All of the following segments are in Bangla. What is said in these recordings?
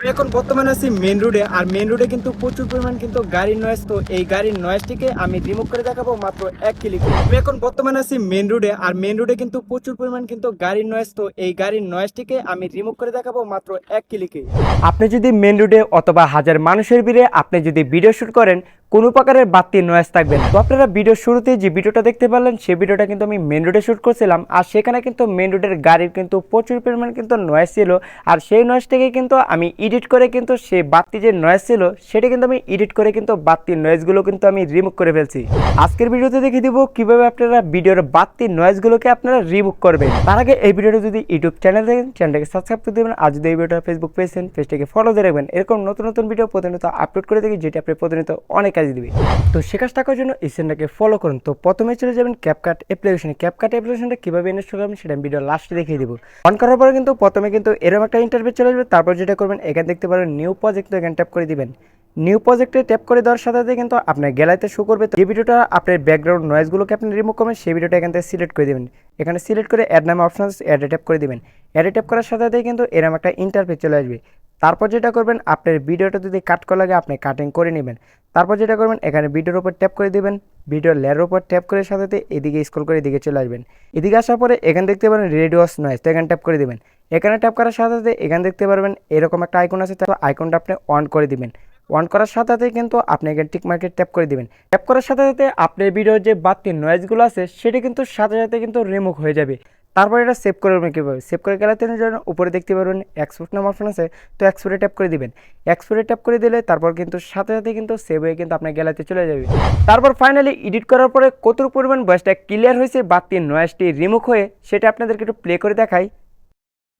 আমি এখন বর্তমানে আছি মেন রোডে আর মেন রোডে কিন্তু প্রচুর পরিমাণ কিন্তু গাড়ির নয়েস তো এই গাড়ির নয়েজটিকে আমি রিমুভ করে দেখাবো মাত্র এক ক্লিক আমি এখন বর্তমানে আছি মেন রোডে আর মেন রোডে কিন্তু প্রচুর পরিমাণ কিন্তু গাড়ির নয়েস তো এই গাড়ির নয়েজটিকে আমি রিমুভ করে দেখাবো মাত্র এক ক্লিকে আপনি যদি মেন রোডে অথবা হাজার মানুষের ভিড়ে আপনি যদি ভিডিও শুট করেন কোনো প্রকারের বাড়তি নয়েজ থাকবে তো আপনারা ভিডিও শুরুতে যে ভিডিওটা দেখতে পারলেন, সেই ভিডিওটা কিন্তু আমি মেন রোডে শ্যুট করছিলাম। আর সেখানে কিন্তু মেন রোডের গাড়ির কিন্তু প্রচুর পরিমাণ কিন্তু নয়েজ ছিল। আর সেই নয়েজটাকে কিন্তু আমি এডিট করে কিন্তু সেই বাড়তি যে নয়েজ ছিল, সেটা কিন্তু আমি এডিট করে কিন্তু বাড়তি নয়েজগুলো কিন্তু আমি রিমুভ করে ফেলছি। আজকের ভিডিওতে দেখিয়ে দিব কীভাবে আপনারা ভিডিওর বাড়তি নয়েসগুলোকে আপনারা রিমুভ করবেন। তার আগে এই ভিডিওটা যদি ইউটিউব চ্যানেল দেখেন চ্যানেলটাকে সাবস্ক্রাইব করে দেবেন। আর যদি এই ভিডিওটা ফেসবুক পেয়েছেন পেজটাকে ফলো দিয়ে রাখবেন। এরকম নতুন নতুন ভিডিও প্রতিনিয়ত আপলোড করে থাকি, যেটা আপনি প্রতিনিয়ত অনেক কাজে দিবে। তো সে কাজ থাকার জন্য এই চ্যানেলটাকে ফলো করুন। তো প্রথমে চলে যাবেন ক্যাপকাট অ্যাপ্লিকেশনে ক্যাপকাট অ্যাপ্লিকেশনটা কীভাবে ইনস্টল করবেন সেটা আমি ভিডিও লাস্টে দেখিয়ে দিব। অন করার পরে কিন্তু প্রথমে কিন্তু এরকম একটা ইন্টারভিউ চলে আসবে। তারপর যেটা করবেন, এখানে দেখতে পারবেন নিউ প্রজেক্ট এখানে ট্যাপ করে দিবেন। নিউ প্রজেক্টে ট্যাপ করে দেওয়ার সাথে সাথে কিন্তু আপনার গ্যালারিতে শো করবে। যে ভিডিওটা আপনার ব্যাকগ্রাউন্ড নয়েজগুলোকে আপনি রিমুভ করবেন, সেই ভিডিওটা এখান থেকে সিলেক্ট করে দেবেন। এখানে সিলেক্ট করে অ্যাড নামে অপশন অ্যাডে ট্যাপ করে দিবেন। অ্যাডে ট্যাপ করার সাথে সাথে কিন্তু এরকম একটা ইন্টারফেস চলে আসবে। তারপর যেটা করবেন, আপনার ভিডিওটা যদি কাট করা লাগে, আপনি কাটিং করে নেবেন। তারপর যেটা করবেন, এখানে ভিডিওর উপর ট্যাপ করে দিবেন। ভিডিওর লেয়ারের উপর ট্যাপ করে সাথে এদিকে স্ক্রল করে এদিকে চলে আসবেন। এদিকে আসার পরে এখানে দেখতে পারেন রেডিওস নয়েজ তো এখানে ট্যাপ করে দেবেন। এখানে ট্যাপ করার সাথে সাথে এখানে দেখতে পারবেন এরকম একটা আইকন আছে, তো আইকনটা আপনি অন করে দিবেন। অন করার সাথে সাথে কিন্তু আপনি এখানে টিক মার্কেট ট্যাপ করে দিবেন। ট্যাপ করার সাথে সাথে আপনার ভিডিওর যে বাড়তি নয়েজগুলো আছে, সেটা কিন্তু সাথে সাথে কিন্তু রিমুভ হয়ে যাবে। তারপর এটা সেভ করে করবেন কীভাবে? সেভ করে গেলে তিনি জন্য উপরে দেখতে পারবেন এক্সপোর্ট নাম অপশন আছে, তো এক্সপোর্টে ট্যাপ করে দিবেন। এক্সপোর্টে ট্যাপ করে দিলে তারপর কিন্তু সাথে সাথে কিন্তু সেভ হয়ে কিন্তু আপনার গ্যালারিতে চলে যাবে। তারপর ফাইনালি এডিট করার পরে কত পরিমাণ ভয়েসটা ক্লিয়ার হয়েছে, বাড়তি নয়েজটি রিমুভ হয়ে সেটা আপনাদেরকে একটু প্লে করে দেখাই।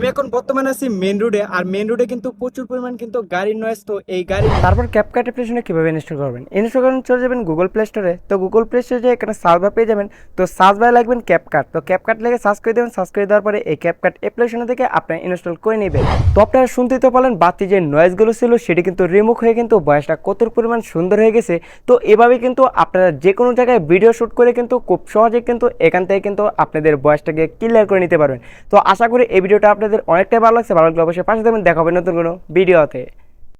আমি এখন বর্তমানে আছি মেন রোডে আর মেন রোডে কিন্তু প্রচুর পরিমাণ কিন্তু গাড়ির নয়েজ তো এই গাড়ি তারপর ক্যাপকাট অ্যাপ্লিকেশনে কীভাবে ইনস্টল করবেন? ইনস্টল করবেন, চলে যাবেন গুগল প্লে স্টোরে তো গুগল প্লে স্টোরে এখানে সার্চ পেয়ে যাবেন, তো সার্চ বারে লাগবেন ক্যাপকাট তো ক্যাপকাট লেগে সার্চ করে দেবেন সার্চ করে দেওয়ার পরে এই ক্যাপকাট অ্যাপ্লিকেশন থেকে আপনি ইনস্টল করে নেবেন। তো আপনারা শুনতে তো পারলেন, বাড়তি যে নয়েজগুলো ছিল, সেটি কিন্তু রিমুভ হয়ে কিন্তু বয়সটা কত পরিমাণ সুন্দর হয়ে গেছে। তো এভাবে কিন্তু আপনারা যে কোনো জায়গায় ভিডিও শ্যুট করে কিন্তু খুব সহজে কিন্তু এখান থেকে কিন্তু আপনাদের বয়সটাকে ক্লিয়ার করে নিতে পারবেন। তো আশা করি এই ভিডিওটা আপনাদের অনেকটাই ভালো লাগছে ভালো লাগলে অবশ্যই পাশে দেবেন দেখা নতুন কোনো ভিডিওতে।